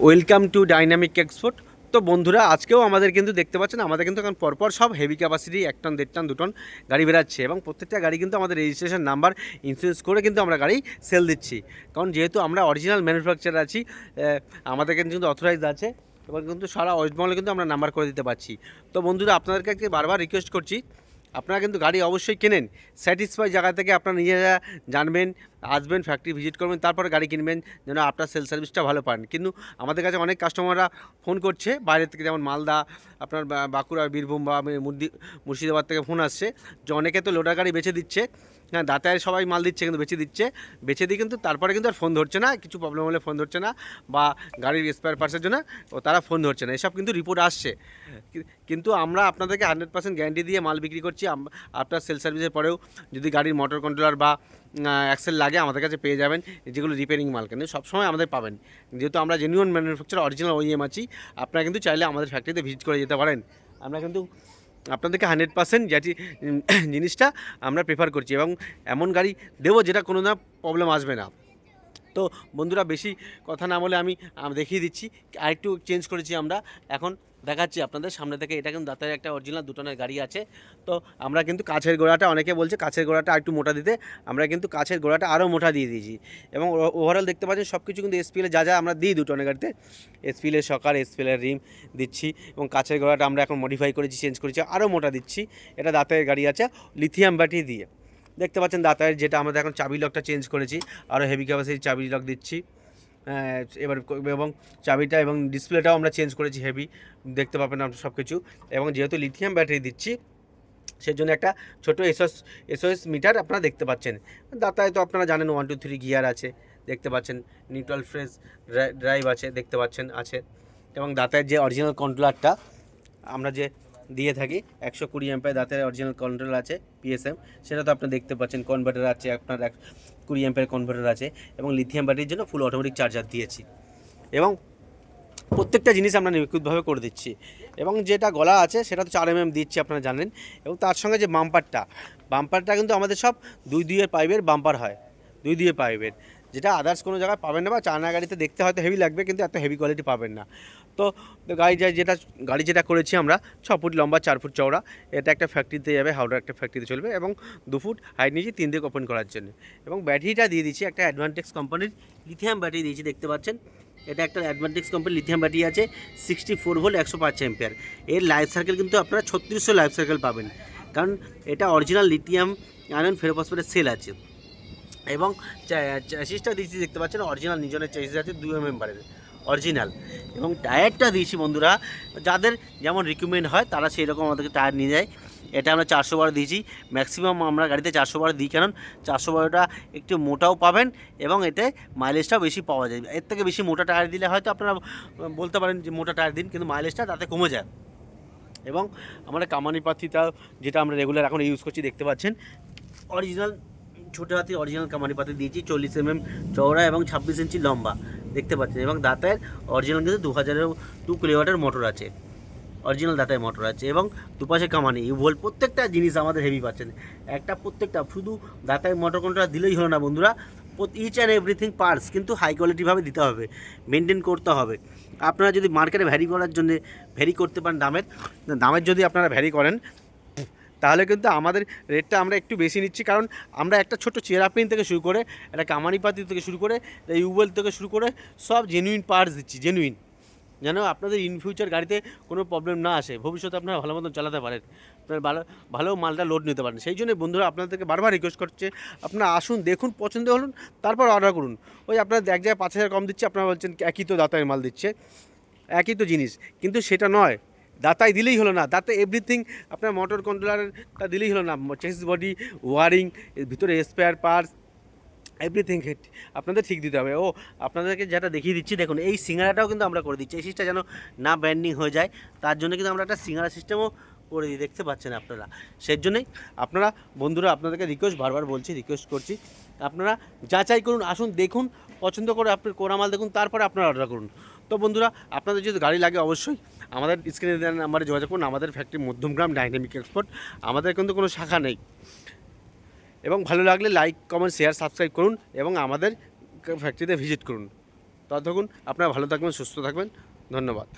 Welcome to dynamic export. তো বন্ধুরা, আজকেও আমাদের কিন্তু দেখতে পাচ্ছেন, আমাদের কিন্তু এখন পরপর সব হেভি ক্যাপাসিটি এক টন দেড় টন দু টন গাড়ি বেরাচ্ছে এবং প্রত্যেকটা গাড়ি কিন্তু আমাদের রেজিস্ট্রেশন নাম্বার ইন্স্যুরেন্স করে কিন্তু আমরা গাড়ি সেল দিচ্ছি। কারণ যেহেতু আমরা অরিজিনাল ম্যানুফ্যাকচার আছি আমাদের কিন্তু অথরাইজ আছে এবং কিন্তু সারা ওয়েস্ট বেঙ্গলে কিন্তু আমরা নাম্বার করে দিতে পারছি। তো বন্ধুরা, আপনাদেরকে বারবার রিকোয়েস্ট করছি, আপনারা কিন্তু গাড়ি অবশ্যই কেনেন স্যাটিসফাই জায়গা থেকে আপনারা নিজেরা জানবেন আসবেন ফ্যাক্টরি ভিজিট করবেন, তারপরে গাড়ি কিনবেন, যেন আপনার সেল সার্ভিসটা ভালো পান। কিন্তু আমাদের কাছে অনেক কাস্টমাররা ফোন করছে, বাইরে থেকে যেমন মালদা, আপনার বাঁকুড়া বীরভূম বা মুর্শিদাবাদ থেকে ফোন আসছে। যে অনেকে তো লোডার গাড়ি বেছে দিচ্ছে হ্যাঁ দাতায় সবাই মাল দিচ্ছে কিন্তু বেছে দিচ্ছে। বেছে দিয়ে কিন্তু তারপরে কিন্তু আর ফোন ধরছে না, কিছু প্রবলেম হলে ফোন ধরছে না, বা গাড়ির স্পেয়ার পার্টসের জন্য ও তারা ফোন ধরছে না। এসব কিন্তু রিপোর্ট আসছে। কিন্তু আমরা আপনাদেরকে হান্ড্রেড পার্সেন্ট গ্যারান্টি দিয়ে মাল বিক্রি করছি আপনার সেল সার্ভিসের পরেও যদি গাড়ির মোটর কন্ট্রোলার বা অ্যাক্সেল লাগে আমাদের কাছে পেয়ে যাবেন যেগুলো রিপেয়ারিং মাল কেন সবসময় আমাদের পাবেন। যেহেতু আমরা জেনুইন ম্যানুফ্যাকচার অরিজিনাল ওইএম আছি, আপনারা কিন্তু চাইলে আমাদের ফ্যাক্টরিতে ভিজিট করে যেতে পারেন। আমরা কিন্তু আপনাদেরকে হান্ড্রেড পার্সেন্ট যেটি জিনিসটা আমরা প্রেফার করছি এবং এমন গাড়ি দেবো যেটা কোনো না প্রবলেম আসবে না। তো বন্ধুরা বেশি কথা না বলে আমি দেখিয়ে দিচ্ছি। আরেকটু চেঞ্জ করেছি আমরা। এখন দেখাচ্ছি আপনাদের সামনে থেকে। এটা কিন্তু দাঁতের একটা অরিজিনাল দুটনের গাড়ি আছে। তো আমরা কিন্তু কাছের গোড়াটা, অনেকে বলছে কাছের গোড়াটা একটু মোটা দিতে। আমরা কিন্তু কাছের গোড়াটা আরও মোটা দিয়ে দিয়েছি। এবং ওভারঅল দেখতে পাচ্ছেন সব কিছু কিন্তু এসপিএলে যা যা আমরা দিই দুটনের গাড়িতে। এসপিএলের সকার এসপিএলের রিম দিচ্ছি এবং কাছের গোড়াটা আমরা এখন মডিফাই করেছি চেঞ্জ করেছি আরও মোটা দিচ্ছি। এটা দাঁতের গাড়ি আছে লিথিয়াম ব্যাটারি দিয়ে। দেখতে পাচ্ছেন দাঁতের যেটা আমাদের এখন চাবি লকটা চেঞ্জ করেছি। আরও হেভি ক্যাপাসিটির চাবি লক দিচ্ছি। এবার এবং চাবিটা এবং ডিসপ্লেটাও আমরা চেঞ্জ করেছি হেভি দেখতে পাবেন আপনার সব কিছু এবং যেহেতু লিথিয়াম ব্যাটারি দিচ্ছি, সেজন্য একটা ছোট এসএস এসওএস মিটার আপনারা দেখতে পাচ্ছেন। দাতায় তো আপনারা জানেন ওয়ান টু থ্রি গিয়ার আছে, দেখতে পাচ্ছেন। নিউট্রাল ফ্রেশ ড্রাইভ আছে, দেখতে পাচ্ছেন, আছে। এবং দাতায় যে অরিজিনাল কন্ট্রোলারটা আমরা যে দিয়ে থাকি। একশো কুড়ি এমপের দাঁতের অরিজিনাল কন্ট্রোল আছে পিএসএম সেটা তো আপনি দেখতে পাচ্ছেন কনভার্টার আছে, আপনার এক কুড়ি এমপের কনভার্টার আছে এবং লিথিয়াম ব্যাটারির জন্য ফুল অটোমেটিক চার্জার দিয়েছি। এবং প্রত্যেকটা জিনিস আমরা নিখুঁতভাবে করে দিচ্ছি। এবং যেটা গলা আছে, সেটা তো চার এম এম দিচ্ছি, আপনারা জানেন। এবং তার সঙ্গে যে বাম্পারটা বাম্পারটা কিন্তু আমাদের সব দুই দুইয়ের পাইপের বাম্পার হয়। দুই দুইয়ের পাইপের যেটা আদার্স কোনো জায়গায় পাবেন না বা চায়না গাড়িতে দেখতে হয়তো হেভি লাগবে কিন্তু এত হেভি কোয়ালিটি পাবেন না। তো গাড়ি যা- যেটা, গাড়ি যেটা করেছি আমরা, ছ ফুট লম্বা, চার ফুট চওড়া, এটা একটা ফ্যাক্টরিতে যাবে, হাওড়ার একটা ফ্যাক্টরিতে চলবে এবং দু ফুট হাইট নিয়েছি, তিন দিক ওপেন করার জন্য। এবং ব্যাটারিটা দিয়ে দিচ্ছি একটা অ্যাডভান্টেক্স কোম্পানির লিথিয়াম ব্যাটারি দিয়েছি, দেখতে পাচ্ছেন? এটা একটা অ্যাডভান্টেক্স কোম্পানির লিথিয়াম ব্যাটারি আছে সিক্সটি ফোর ভোল্ট একশো পাঁচ এম্পিয়ার এর লাইফ সার্কেল কিন্তু আপনারা ছত্রিশশো লাইফ সার্কেল পাবেন। কারণ এটা অরিজিনাল লিথিয়াম আয়রন ফেরোফসফেটের সেল আছে। এবং চ্যাসিসটা দিয়েছি, দেখতে পাচ্ছেন অরিজিনাল নিজনের চ্যাসিস আছে, দুই এম এম্বারের অরিজিনাল এবং টায়ারটা দিয়েছি, বন্ধুরা, যাদের যেমন রিকমেন্ড হয়, তারা সেই রকম আমাদেরকে টায়ার নিয়ে যায়। এটা আমরা চারশো বারো দিয়েছি। ম্যাক্সিমাম আমরা গাড়িতে চারশো বারো দিই, কারণ চারশো বারোটা একটু মোটাও পাবেন এবং এতে মাইলেজটাও বেশি পাওয়া যায়। এর থেকে বেশি মোটা টায়ার দিলে হয়তো আপনারা বলতে পারেন যে মোটা টায়ার দিন, কিন্তু মাইলেজটা তাতে কমে যায়। এবং আমরা কামানি পাতিটা যেটা আমরা রেগুলার এখন ইউজ করছি, দেখতে পাচ্ছেন অরিজিনাল ছোটো হাতি অরিজিনাল কামানি পাতি দিয়েছি, চল্লিশ এমএম চওড়া এবং ছাব্বিশ ইঞ্চি লম্বা। দেখতে পাচ্ছেন, এবং দাঁতের অরিজিনাল কিন্তু দু হাজারের টু কিলোওয়াটের মোটর আছে। অরিজিনাল দাঁতের মোটর আছে, এবং দুপাশে কামানি। ইউভোল প্রত্যেকটা জিনিস আমাদের হেভি পাচ্ছেন। একটা প্রত্যেকটা, শুধু দাঁতের মোটর কন্ট্রোল দিলেই হলো না বন্ধুরা। ইচ অ্যান্ড এভরিথিং পার্টস কিন্তু হাই কোয়ালিটিভাবে দিতে হবে মেনটেন করতে হবে। আপনারা যদি মার্কেটে ভ্যারি করার জন্য ভ্যারি করতে পারেন দামের দামের যদি আপনারা ভ্যারি করেন তাহলে কিন্তু আমাদের রেটটা আমরা একটু বেশি নিচ্ছি। কারণ আমরা একটা ছোট চেরাপিন থেকে শুরু করে, একটা কামানিপাতি থেকে শুরু করে ইউবেল থেকে শুরু করে সব জেনুইন পার্টস দিচ্ছি জেনুইন যেন আপনাদের ইন ফিউচার গাড়িতে কোনো প্রবলেম না আসে। ভবিষ্যতে আপনারা ভালো মতন চালাতে পারেন। আপনার ভালো ভালো মালটা লোড নিতে পারেন। সেই জন্য বন্ধুরা আপনাদেরকে বারবার রিকোয়েস্ট করছে, আপনারা আসুন, দেখুন, পছন্দ হলুন তারপর অর্ডার করুন। ওই আপনারা এক জায়গায় পাঁচ হাজার কম দিচ্ছে, আপনারা বলছেন একই তো দাতায় মাল দিচ্ছে, একই তো জিনিস। কিন্তু সেটা নয়। দাতাই দিলেই হলো না, দাঁতে এভরিথিং আপনার মোটর কন্ট্রোলারটা দিলেই হলো না চেস বডি ওয়ারিং ভিতরে স্পেয়ার পার্টস এভরিথিং আপনাদের ঠিক দিতে হবে। ও, আপনাদেরকে যেটা দেখিয়ে দিচ্ছি, দেখুন, এই সিঙ্গারাটাও কিন্তু আমরা করে দিচ্ছি, এই সিস্টটা যেন না ব্যান্ডিং হয়ে যায়, তার জন্য কিন্তু আমরা একটা সিঙ্গারা সিস্টেমও করে দিই, দেখতে পাচ্ছেন আপনারা। সেই জন্যই আপনারা, বন্ধুরা, আপনাদেরকে রিকোয়েস্ট বারবার বলছি রিকোয়েস্ট করছি, আপনারা যাচাই করুন, আসুন, দেখুন, পছন্দ করে আপনার কোরামাল দেখুন, তারপরে আপনারা অর্ডার করুন। তো বন্ধুরা, আপনাদের যদি গাড়ি লাগে অবশ্যই আমাদের স্ক্রিনে দেওয়া নাম্বারে যোগাযোগ করুন, আমাদের ফ্যাক্টরি মধ্যমগ্রাম ডাইনামিক এক্সপোর্ট আমাদের কিন্তু কোনো শাখা নেই। এবং ভালো লাগলে লাইক কমেন্ট শেয়ার সাবস্ক্রাইব করুন এবং আমাদের ফ্যাক্টরিতে ভিজিট করুন। ততক্ষণ আপনারা ভালো থাকবেন, সুস্থ থাকবেন। ধন্যবাদ।